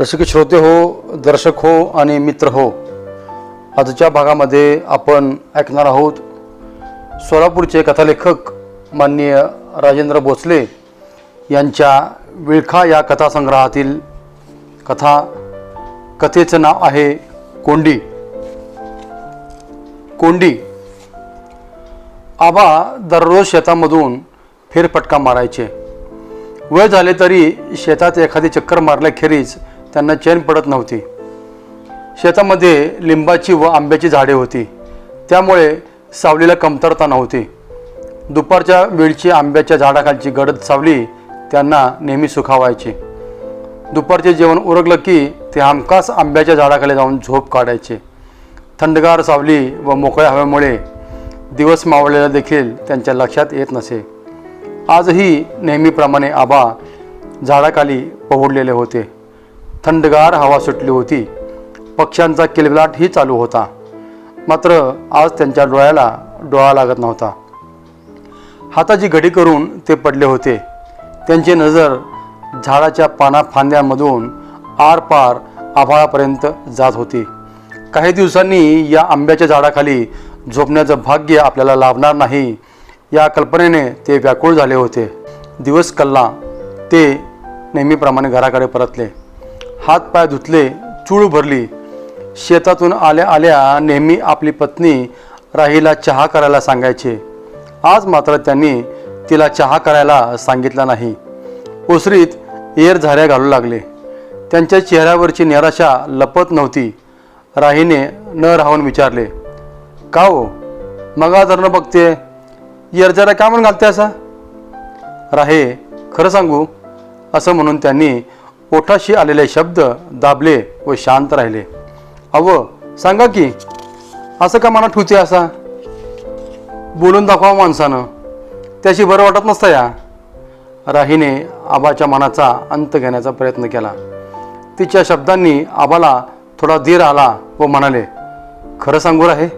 रसिक श्रोते हो दर्शक हो आणि मित्र हो आजच्या भागामध्ये आपण ऐकणार आहोत सोलापूरचे कथालेखक माननीय राजेंद्र भोसले यांच्या विळखा या कथासंग्रहातील कथा कथेचं नाव आहे कोंडी. कोंडी. आबा दररोज शेतामधून फेरफटका मारायचे. वय झाले तरी शेतात एखादी चक्कर मारल्याखेरीज त्यांना चैन पडत नव्हती. शेतामध्ये लिंबाची व आंब्याची झाडे होती. त्यामुळे सावलीला कमतरता नव्हती. दुपारच्या वेळची आंब्याच्या झाडाखालची गडद सावली त्यांना नेहमी सुखावायची. दुपारचे जेवण उरकलं की ते हमखास आंब्याच्या झाडाखाली जाऊन झोप काढायचे. थंडगार सावली व मोकळ्या हवेमुळे दिवस मावळलेला देखील त्यांच्या लक्षात येत नसे. आजही नेहमीप्रमाणे आबा झाडाखाली पहुडलेले होते. थंडगार हवा सुटली होती. पक्ष्यांचा किलबिलाटही चालू होता. मात्र आज त्यांच्या डोळ्याला डोळा लागत नव्हता. हाताची घडी करून ते पडले होते. त्यांची नजर झाडाच्या पाना फांद्यांमधून आरपार आभाळापर्यंत जात होती. काही दिवसांनी या आंब्याच्या झाडाखाली झोपण्याचं भाग्य आपल्याला लाभणार नाही या कल्पनेने ते व्याकुळ झाले होते. दिवस कल्ला ते नेहमीप्रमाणे घराकडे परतले. हातपाय धुतले चूळ भरली. शेतातून आल्या आल्या नेहमी आपली पत्नी राहीला चहा करायला सांगायचे. आज मात्र त्यांनी तिला चहा करायला सांगितला नाही. ओसरीत एर झाऱ्या घालू लागले. त्यांच्या चेहऱ्यावरची निराशा लपत नव्हती. राहीने न राहून विचारले का हो? मगा तर न बघते एअर जरा का म्हणून घालते असा राहे खरं सांगू असं म्हणून त्यांनी ओठाशी आलेले शब्द दाबले व शांत राहिले. अव सांगा की असं का मनात ठुते असा? बोलून दाखवा माणसानं. त्याशी बरं वाटत नसतं या. राहीने आबाच्या मनाचा अंत घेण्याचा प्रयत्न केला. तिच्या शब्दांनी आबाला थोडा धीर आला व म्हणाले खरं सांगू राहे?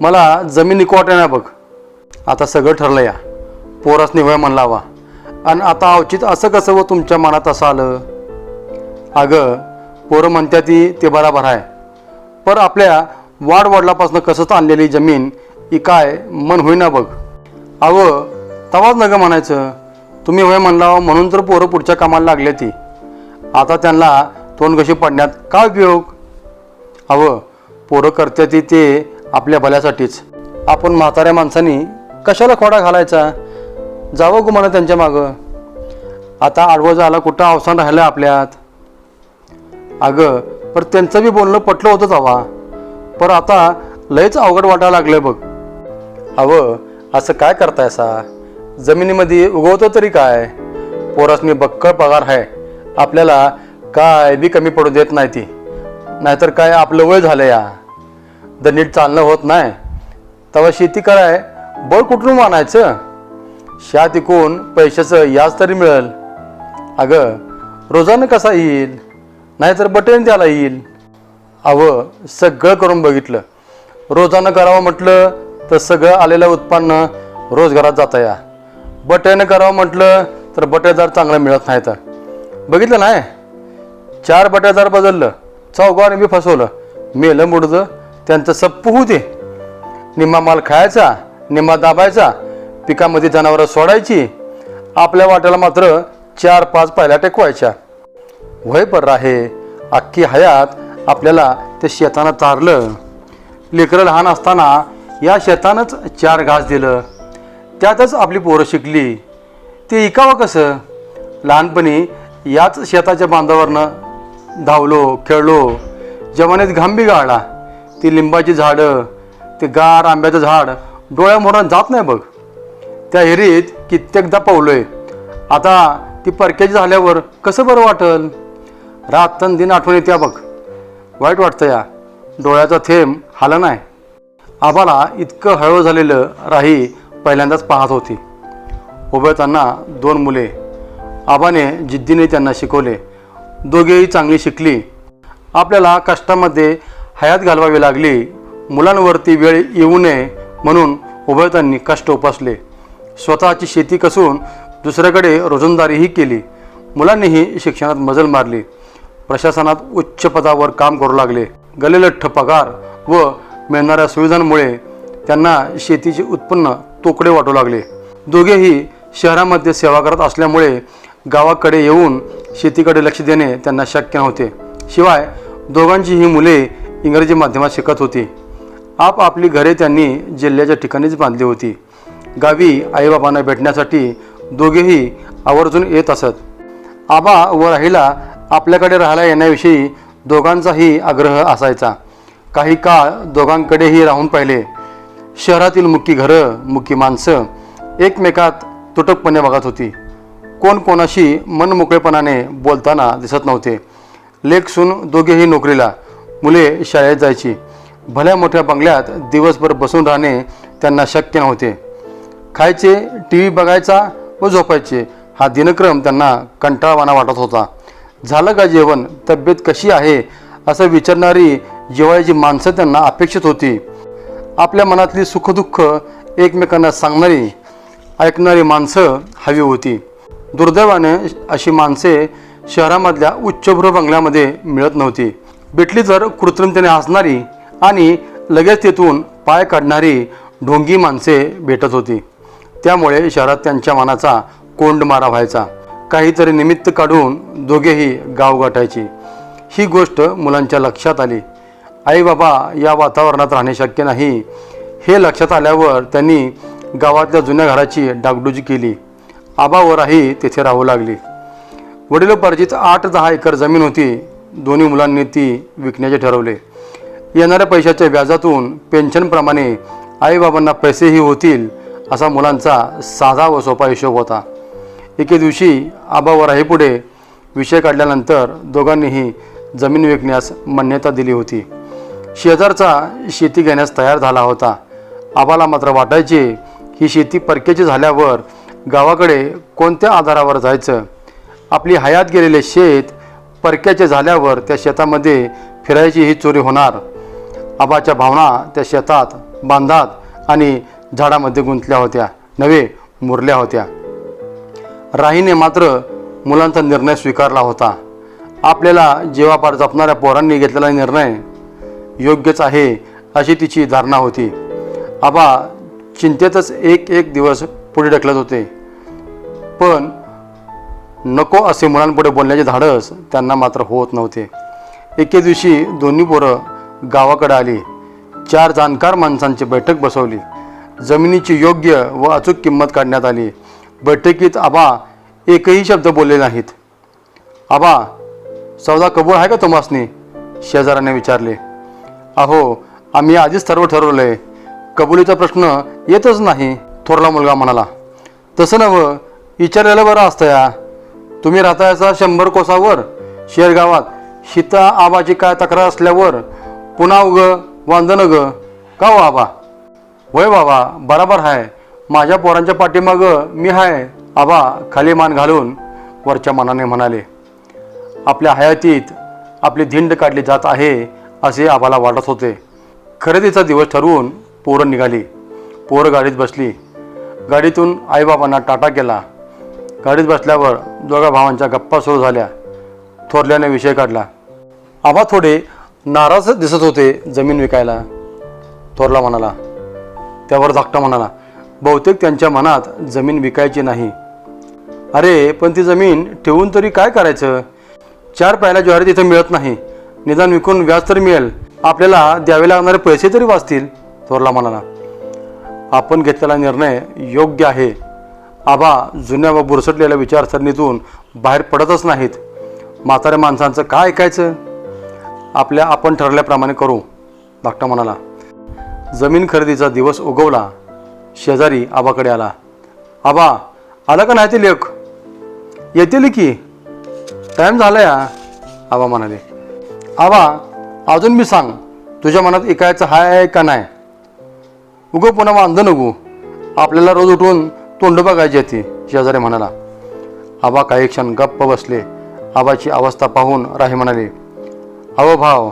मला जमीन निकवाटे ना बघ. आता सगळं ठरलं या. पोरासनी वय म्हणला वा आणि आता अवचित असं कसं व तुमच्या मनात असं आलं? अगं पोरं म्हणत्या ती ते बराबर आहे. पर आपल्या वाडवडलापासून कसंच आणलेली जमीन ही काय मन होईना बघ. अव तवाच नगं म्हणायचं तुम्ही होय म्हणला म्हणून तर पोरं पुढच्या कामाला लागले ती. आता त्यांना तोंड कशी पडण्यात काय उपयोग? अव पोरं करते ती ते आपल्या भल्यासाठीच. आपण म्हाताऱ्या माणसांनी कशाला खोडा घालायचा? जावं गो त्यांच्या मागं. आता आडवं झाला कुठं अवसान राहिलं आपल्यात? अगं पर त्यांचं बी बोलणं पटलं होतंच हवा पर आता लयच अवघड वाटायला लागलं बघ. अव असं काय करताय सा जमिनीमध्ये उगवतो तरी काय? पोरासनी बक्कळ पगार आहे आपल्याला काय बी कमी पडू देत नाही ती. नाहीतर काय आपलं वय झालं या. द नीट चालणं होत नाही. तेव्हा शेती कराय बळ कुठून मानायचं शा तिकून पैशाचं याज तरी मिळेल. अगं रोजानं कसा येईल? नाहीतर बटन द्यायला येईल. अव सगळं करून बघितलं. रोजानं करावं म्हटलं तर सगळं आलेलं उत्पन्न रोजगारात जाता या बटन करावं म्हटलं तर बटेदार चांगलं मिळत नाही तर बघितलं नाही? चार बटेदार बदललं. चौघाने मी फसवलं. मेलं मुडदं त्यांचं सप्पू होते निम्मा माल खायचा निम्मा दाबायचा पिकामध्ये जनावरं सोडायची आपल्या वाट्याला मात्र चार पाच पायल्या टेकवायच्या. वय पर आहे अख्खी हयात आपल्याला ते शेतानं चारलं लेकरं लहान असताना या शेतानंच चार घास दिलं. त्यातच आपली पोरं शिकली. ते इकावं कसं? लहानपणी याच शेताच्या बांधावरनं धावलो खेळलो. जमान्यात घांबी गाळला. ती लिंबाची झाडं ते गार आंब्याचं झाड डोळ्यामोरात जात नाही बघ. त्या हिरीत कित्येकदा पावलोय. आता ती परक्याची झाल्यावर कसं बरं वाटल? रातन दिन आठवण येत्या बघ. वाईट वाटतं या. डोळ्याचा थेंब हाला नाही. आबाला इतकं हळू झालेलं राही पहिल्यांदाच पाहत होती. उभयतांना दोन मुले. आबाने जिद्दीने त्यांना शिकवले. दोघेही चांगली शिकली. आपल्याला कष्टामध्ये हयात घालवावी लागली. मुलांवरती वेळ येऊ नये म्हणून उभयतांनी कष्ट उपासले. स्वतःची शेती कसून दुसऱ्याकडे रोजंदारीही केली. मुलांनीही शिक्षणात मजल मारली. प्रशासनात उच्च पदावर काम करू लागले. गलेलठ्ठ पगार व मिळणाऱ्या सुविधांमुळे त्यांना शेतीचे उत्पन्न तोकडे वाटू लागले. दोघेही शहरामध्ये सेवा करत असल्यामुळे गावाकडे येऊन शेतीकडे लक्ष देणे त्यांना शक्य नव्हते. शिवाय दोघांची ही मुले इंग्रजी माध्यमात शिकत होती. आपापली घरे त्यांनी जिल्ह्याच्या ठिकाणीच बांधली होती. गावी आईबाबांना भेटण्यासाठी दोघेही आवर्जून येत असत. आबा व राहिला आपल्याकडे राहायला येण्याविषयी दोघांचाही आग्रह असायचा. काही काळ दोघांकडेही राहून पाहिले. शहरातील मुख्य घरं मुख्य माणसं एकमेकात तुटकपणे बघत होती. कोण कोणाशी मनमोकळेपणाने बोलताना दिसत नव्हते. लेख सून दोघेही नोकरीला मुले शाळेत जायची. भल्या मोठ्या बंगल्यात दिवसभर बसून राहणे त्यांना शक्य नव्हते. खायचे टी व्ही बघायचा व झोपायचे. हा दिनक्रम त्यांना कंटाळवाना वाटत होता. झालं का जेवण? तब्येत कशी आहे? असं विचारणारी जेवायची माणसं त्यांना अपेक्षित होती. आपल्या मनातली सुखदुःख एकमेकांना सांगणारी ऐकणारी माणसं हवी होती. दुर्दैवाने अशी माणसे शहरामधल्या उच्चभ्रू बंगल्यामध्ये मिळत नव्हती. भेटली तर कृत्रिमतेने हसणारी आणि लगेच तेथून पाय काढणारी ढोंगी माणसे भेटत होती. त्यामुळे शहरात त्यांच्या मनाचा कोंडमारा व्हायचा. काहीतरी निमित्त काढून दोघेही गाव गाठायची. ही गोष्ट मुलांच्या लक्षात आली. आई बाबा या वातावरणात राहणे शक्य नाही. हे लक्षात आल्यावर त्यांनी गावातल्या जुन्या घराची डागडुजी केली. आबा तेथे राहू लागली. वडिलोपार्जित आठ दहा एकर जमीन होती. दोन्ही मुलांनी ती विकण्याचे ठरवले. येणाऱ्या पैशाच्या व्याजातून पेन्शनप्रमाणे आईबाबांना पैसेही होतील असा मुलांचा साधा व सोपा हिशोब होता. एके दिवशी आबा व राहीपुढे विषय काढल्यानंतर दोघांनीही जमीन विकण्यास मान्यता दिली होती. शेजारचा शेती घेण्यास तयार झाला होता. आबाला मात्र वाटायचे ही शेती परकेची झाल्यावर गावाकडे कोणत्या आधारावर जायचं? आपली हयात गेलेले शेत परक्याचे झाल्यावर त्या शेतामध्ये फिरायची ही चोरी होणार. आबाच्या भावना त्या शेतात बांधात आणि झाडामध्ये गुंतल्या होत्या नवे मुरल्या होत्या. राहीने मात्र मुलांचा निर्णय स्वीकारला होता. आपल्याला जेव्हापार जपणाऱ्या पोरांनी घेतलेला निर्णय योग्यच आहे अशी तिची धारणा होती. आबा चिंतेतच एक एक दिवस पुढे ढकलत होते. पण नको असे मुलांपुढे बोलण्याचे धाडस त्यांना मात्र होत नव्हते. एके दिवशी दोन्ही पोरं गावाकडे आली. चार जाणकार माणसांची बैठक बसवली. जमिनीची योग्य व अचूक किंमत काढण्यात आली. बैठकीत आबा एकही शब्द बोलले नाहीत. आबा सौदा कबूल आहे का तुम्हासनी? शेजाराने विचारले. अहो आम्ही आधीच सर्व ठरवलंय. कबुलीचा प्रश्न येतच नाही थोरला मुलगा म्हणाला. तसं नवं विचारलेलं बरं असतं या. तुम्ही राहतायचा शंभर कोसावर शेरगावात शीता आबाची काय तक्रार असल्यावर पुन्हा उग वांदन ग. का हो आबा? होय बाबा बराबर आहे माझ्या पोरांच्या पाठीमागं मी आहे आबा खाली मान घालून वरच्या मनाने म्हणाले आपल्या हयातीत आपली धिंड काढली जात आहे असे आबाला वाटत होते. खरेदीचा दिवस ठरवून पोरं निघाली. पोरं गाडीत बसली. गाडीतून आईबाबांना टाटा केला. गाडीत बसल्यावर दोघा भावांच्या गप्पा सुरू झाल्या. थोरल्याने विषय काढला. आबा थोडे नाराज दिसत होते जमीन विकायला. थोरला म्हणाला त्यावर धाकटा म्हणाला बहुतेक त्यांच्या मनात जमीन विकायची नाही. अरे पण ती जमीन ठेवून तरी काय करायचं? चार पायला ज्वारी तिथे मिळत नाही. निदान विकून व्याज तरी मिळेल. आपल्याला द्यावे लागणारे पैसे तरी वाचतील थोरला म्हणाला आपण घेतलेला निर्णय योग्य आहे. आबा जुन्या व बुरसटलेल्या विचारसरणीतून बाहेर पडतच नाहीत. म्हाताऱ्या माणसांचं काय ऐकायचं? आपल्या आपण ठरल्याप्रमाणे करू धाकटा म्हणाला जमीन खरेदीचा दिवस उगवला. शेजारी आबाकडे आला. आबा आला का नाही ते लेख? येतील की. टाईम झाला या आबा म्हणाले. आबा अजून मी सांग तुझ्या मनात ऐकायचं हाय का नाही? उगो पुन्हा वांधं नको. आपल्याला रोज उठून तोंड बघायची ती शेजारी म्हणाला. आबा काही क्षण गप्प बसले. आबाची अवस्था पाहून राही म्हणाले. अहो भाव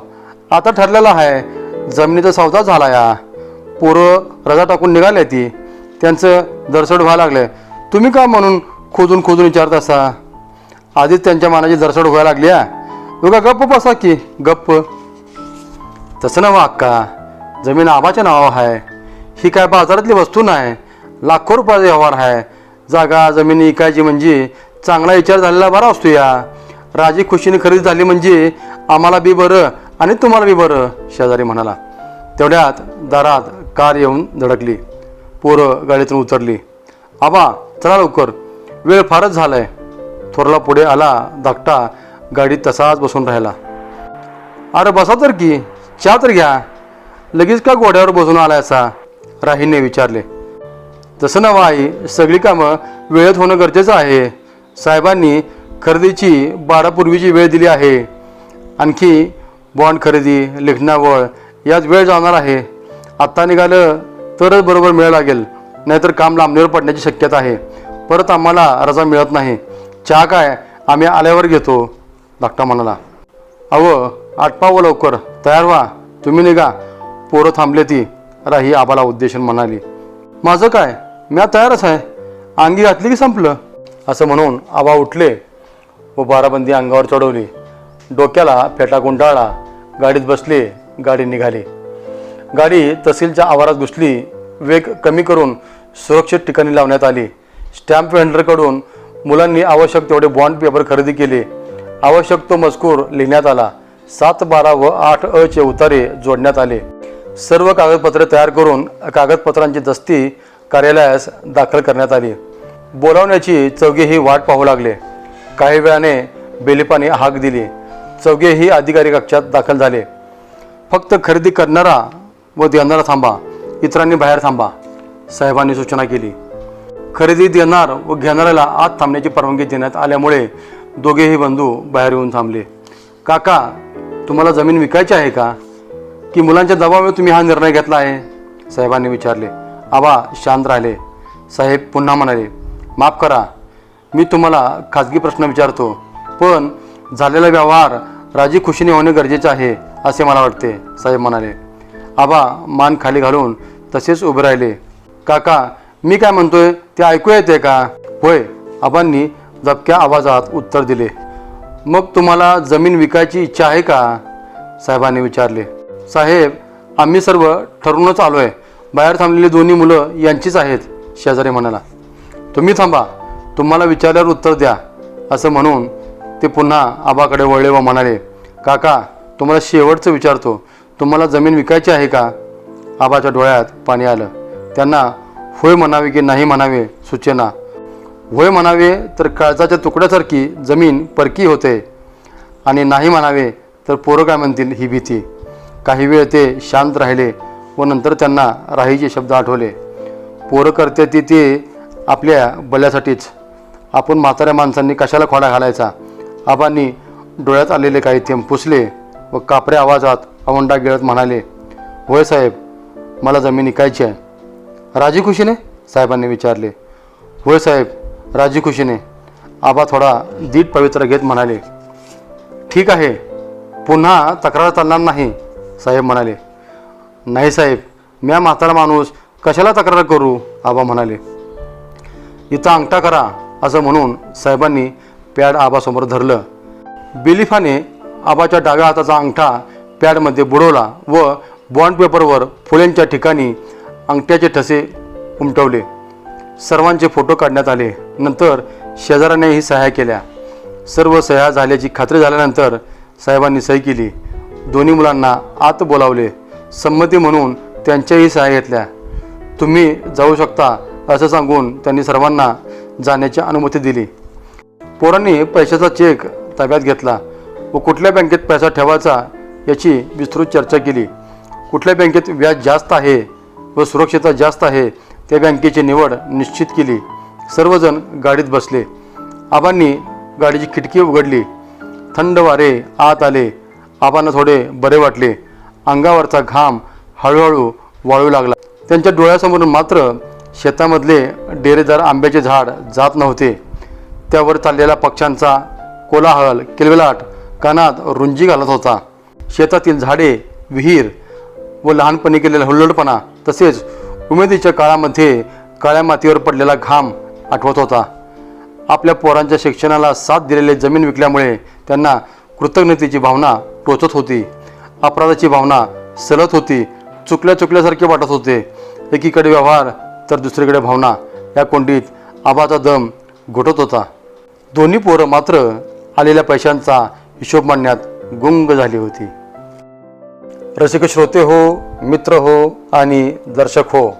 आता ठरलेला आहे जमिनीचा सौदा झाला या पोरं रजा टाकून निघाले ती. त्यांचं दरसड व्हायला लागलं तुम्ही का म्हणून खोदून खोदून विचारत असा? आधीच त्यांच्या मनाची दरसड व्हायला लागली आहे उगा गप्प बसा की गप्प. तसं ना अक्का. जमीन आबाच्या नावावर आहे ही काय बाजारातली वस्तू नाही. लाखो रुपयाचा व्यवहार आहे जागा जमीन इकायची म्हणजे चांगला विचार झालेला बरा असतो या. राजी खुशीने खरेदी झाली म्हणजे आम्हाला बी बरं आणि तुम्हाला बी बरं शेजारी म्हणाला. तेवढ्यात दारात कार येऊन धडकली. पोरं गाडीतून उतरली. आबा चला लवकर. वेळ फारच झालाय. थोरला पुढे आला धाकटा गाडीत तसाच बसून राहिला. अरे बसा तर की चहा तर घ्या. लगेच का घोड्यावर बसून आला असा राहीने विचारले. तसं ना आई सगळी कामं वेळेत होणं गरजेचं आहे. साहेबांनी खरेदीची बारापूर्वीची वेळ दिली आहे. आणखी बॉन्ड खरेदी लेखनावळ यात वेळ जाणार आहे. आत्ता निघालं तरच बरोबर मिळ लागेल. नाहीतर काम लांबणीवर पडण्याची शक्यता आहे. परत आम्हाला रजा मिळत नाही. चहा काय? आम्ही आल्यावर घेतो. धाकटा म्हणाला. अहो आटपावं लवकर. तयार व्हा. तुम्ही निघा. पोरं थांबले ती. राही आबाला उद्देशून म्हणाली. माझं काय? मी तयारच आहे. अंगी घातली की संपलं? असं म्हणून आबा उठले व बाराबंदी अंगावर चढवली. डोक्याला फेटा गुंडाळला. गाडीत बसले. गाडी निघाली. गाडी तहसीलच्या आवारात घुसली. वेग कमी करून सुरक्षित ठिकाणी लावण्यात आली. स्टॅम्प वेंडरकडून मुलांनी आवश्यक तेवढे बॉन्ड पेपर खरेदी केले. आवश्यक तो मजकूर लिहिण्यात आला. सात बारा व आठ अ चे उतारे जोडण्यात आले. सर्व कागदपत्रे तयार करून कागदपत्रांची दस्ती कार्यालयास दाखल करण्यात आली. बोलावण्याची चौघेही वाट पाहू लागले. काही वेळाने बेलिपाने हाक दिली. चौघेही अधिकारी कक्षात दाखल झाले. फक्त खरेदी करणारा व देणारा थांबा इतरांनी बाहेर थांबा साहेबांनी सूचना केली. खरेदी देणार व घेणाऱ्याला आत थांबण्याची परवानगी देण्यात आल्यामुळे दोघेही बंधू बाहेर येऊन थांबले. काका तुम्हाला जमीन विकायची आहे का? की मुलांच्या दबावामुळे तुम्ही हा निर्णय घेतला आहे? साहेबांनी विचारले. आबा शांत राहिले. साहेब पुन्हा म्हणाले माफ करा मी तुम्हाला खाजगी प्रश्न विचारतो पण झालेला व्यवहार राजी खुशीने होणे गरजेचे आहे असे मला वाटते साहेब म्हणाले. आबा मान खाली घालून तसेच उभे राहिले. काका मी काय म्हणतोय ते ऐकू येते का? होय आबांनी दबक्या आवाजात उत्तर दिले. मग तुम्हाला जमीन विकायची इच्छा आहे का? साहेबांनी विचारले. साहेब आम्ही सर्व ठरूनच आलो आहे बाहेर थांबलेली दोन्ही मुलं यांचीच आहेत शेजारी म्हणाला. तुम्ही थांबा तुम्हाला विचारल्यावर उत्तर द्या असं म्हणून ते पुन्हा आबाकडे वळले व म्हणाले काका तुम्हाला शेवटचं विचारतो. तुम्हाला जमीन विकायची आहे का? आबाच्या डोळ्यात पाणी आलं. त्यांना होय म्हणावे की नाही म्हणावे सूचना. होय म्हणावे तर काळजाच्या तुकड्यासारखी जमीन परकी होते. आणि नाही म्हणावे तर पोरं काय म्हणतील ही भीती. काही वेळ ते शांत राहिले व नंतर त्यांना राहीचे शब्द आठवले. पोरं करते ती ते आपल्या बल्यासाठीच. आपण म्हाताऱ्या माणसांनी कशाला खोडा घालायचा? आबांनी डोळ्यात आलेले काही थेंब पुसले व कापऱ्या आवाजात अवंडा गिळत म्हणाले होय साहेब मला जमीन विकायची आहे. राजी खुशीने? साहेबांनी विचारले. होय साहेब राजी खुशीने. आबा थोडा दीट पवित्र घेत म्हणाले ठीक आहे पुन्हा तक्रार चालणार नाही. साहेब म्हणाले नाही साहेब म्या म्हातारा माणूस कशाला तक्रार करू? आबा म्हणाले इथं अंगठा करा असं म्हणून साहेबांनी पॅड आबासमोर धरलं. बिलिफाने आबाच्या डाव्या हाताचा अंगठा पॅडमध्ये बुडवला व बॉन्ड पेपरवर फुलेंच्या ठिकाणी अंगठ्याचे ठसे उमटवले. सर्वांचे फोटो काढण्यात आले. नंतर शेजाऱ्यानेही सह्या केल्या. सर्व सह्या झाल्याची खात्री झाल्यानंतर साहेबांनी सही केली. दोन्ही मुलांना आत बोलावले. संमती म्हणून त्यांच्याही सहाय्या घेतल्या. तुम्ही जाऊ शकता असं सांगून त्यांनी सर्वांना जाण्याची अनुमती दिली. पोरांनी पैशाचा चेक ताब्यात घेतला व कुठल्या बँकेत पैसा ठेवायचा याची विस्तृत चर्चा केली. कुठल्या बँकेत व्याज जास्त आहे व सुरक्षितता जास्त आहे त्या बँकेची निवड निश्चित केली. सर्वजण गाडीत बसले. आबांनी गाडीची खिडकी उघडली. थंड वारे आत आले. आबांना थोडे बरे वाटले. अंगावरचा घाम हळूहळू वाळू लागला. त्यांच्या डोळ्यासमोरून मात्र शेतामधले डेरेदार आंब्याचे झाड जात नव्हते. त्यावर चाललेला पक्ष्यांचा कोलाहल किलबिलाट कानात रुंजी घालत होता. शेतातील झाडे विहीर व लहानपणी केलेला हुल्लडपणा तसेच उमेदीच्या काळामध्ये काळ्या मातीवर पडलेला घाम आठवत होता. आपल्या पोरांच्या शिक्षणाला साथ दिलेले जमीन विकल्यामुळे त्यांना कृतज्ञतेची भावना टोचत होती. अपराधाची भावना सलत होती. चुकल्या चुकल्यासारखे वाटत होते. एकीकडे व्यवहार तर दुसरीकडे भावना. या कोंडीत आबाचा दम घोटत होता. दोन्ही पोरं मात्र आलेल्या पैशांचा हिशोब मांडण्यात गुंग झाली होती. रसिक श्रोते हो मित्र हो आणि दर्शक हो.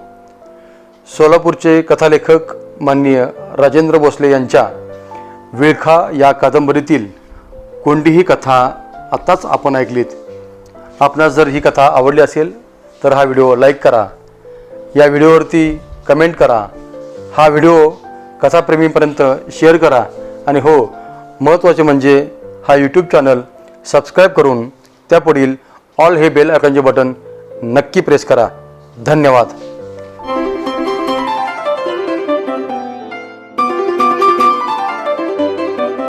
सोलापूरचे कथालेखक माननीय राजेंद्र भोसले यांच्या विळखा या कादंबरीतील कोणतीही कथा आत्ताच आपण ऐकलीत. आपणास जर ही कथा आवडली असेल तर हा व्हिडिओ लाईक करा. या व्हिडिओवरती कमेंट करा. हा व्हिडिओ कथाप्रेमीपर्यंत शेअर करा. आणि हो महत्त्वाचे म्हणजे हा यूट्यूब चॅनल सबस्क्राईब करून त्यापुढील ऑल हे बेल आयकॉनचे बटन नक्की प्रेस करा. धन्यवाद.